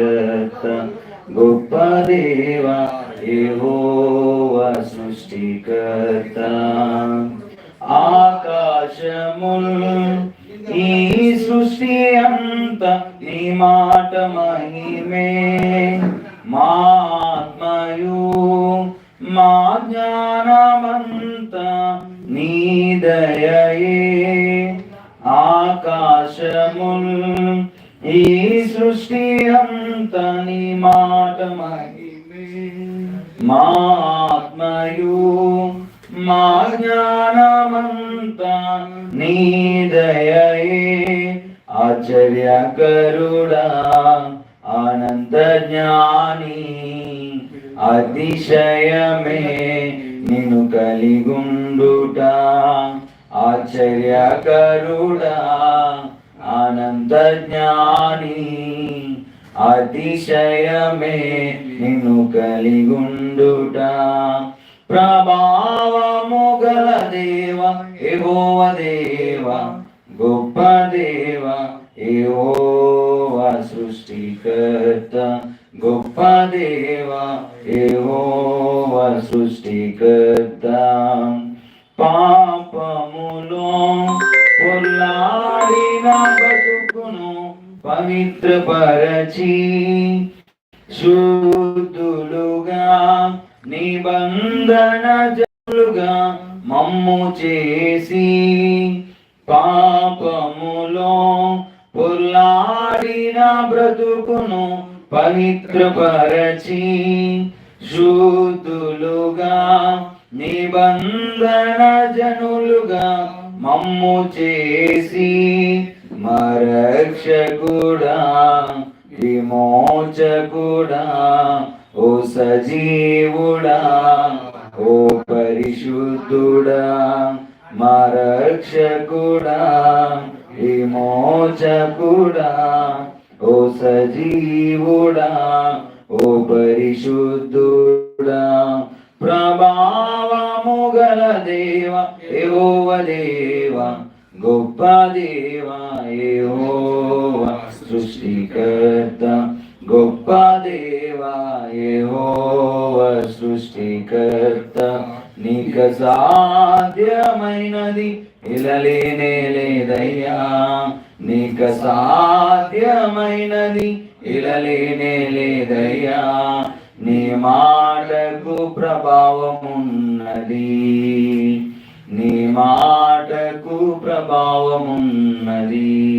గొప్ప దేవా యెహోవా సృష్టికర్త. ఆకాశములు ఈ సృష్టి అంత నీ మాట మహిమే. మా ఆత్మయు మా జ్ఞానమంత నీ దయయే. ఆకాశముల్ ఈ సృష్టి అంత నీ మాట మహిమే. మా ఆత్మయు మా జ్ఞానమంత నీ దయయే. ఆశ్చర్యకరుడా ఆనంద జ్ఞాని అతిశయమే నిను కలిగుండుట. ఆశ్చర్యకరుడా ఆనంద జ్ఞాని అతిశయమే నిన్ను కలిగుండుట. ప్రభావము గల దేవ ఎగోవ దేవ గొప్ప దేవ ఏవోవ సృష్టికర్త. గొప్ప దేవ ఏవోవ సృష్టికర్త. పవిత్రపరచి శుద్ధులుగా నిబంధన జలుగా మమ్ము చేసి పాపములో పొల్లాడిన బ్రతుకును పవిత్రపరచి శుద్ధులుగా నిబంధన జనులుగా మమ్ము చేసి మరక్షకుడా విమోచకుడా ఓ సజీవుడా ఓ పరిశుద్ధుడా మా రక్షకుడా విమోచకుడా ఓ సజీవుడా ఓ పరిశుద్ధుడా. ప్రభావము గల దేవ ఏవోవ దేవ గొప్ప దేవ ఏవో సృష్టికర్త గొప్ప దేవ సృష్టికర్త. నీక సాధ్యమైనది ఇలలేనే లేదయ్యా. నీక సాధ్యమైనది ఇలలేనే లేదయ్యా. నీ మాటకు ప్రభావమున్నది. నీ మాటకు ప్రభావమున్నది.